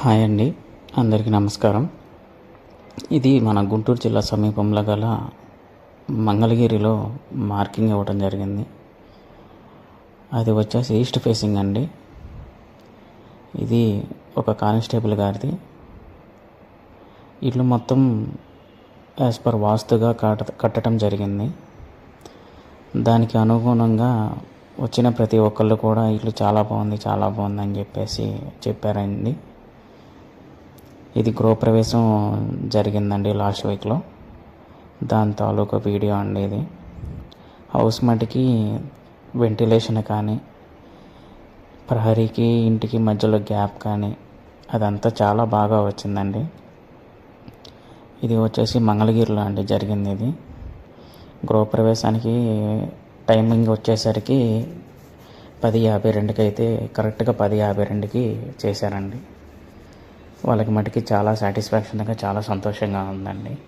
Hi అండి. అందరికీ నమస్కారం. ఇది మన గుంటూరు జిల్లా సమీపంలో గల మంగళగిరిలో మార్కింగ్ ఇవ్వడం జరిగింది. అది వచ్చేసి ఈస్ట్ ఫేసింగ్ అండి. ఇది ఒక కానిస్టేబుల్ గారిది. ఇల్లు మొత్తం యాజ్ పర్ వాస్తుగా కట కట్టడం జరిగింది. దానికి అనుగుణంగా వచ్చిన ప్రతి ఒక్కళ్ళు కూడా ఇల్లు చాలా బాగుంది చాలా బాగుంది అని చెప్పేసి చెప్పారండి. ఇది గృహప్రవేశం జరిగిందండి లాస్ట్ వీక్లో. దాని తాలూకా వీడియో అండి ఇది. హౌస్ మటుకి వెంటిలేషన్ కానీ ప్రహరీకి ఇంటికి మధ్యలో గ్యాప్ కానీ అదంతా చాలా బాగా వచ్చిందండి. ఇది వచ్చేసి మంగళగిరిలో అండి జరిగింది ఇది. గృహప్రవేశానికి టైమింగ్ వచ్చేసరికి పది యాభై రెండుకి అయితే కరెక్ట్గా పది యాభై రెండుకి చేశారండి. వాళ్ళకి మటుకి చాలా సాటిస్ఫాక్షన్గా చాలా సంతోషంగా ఉందండి.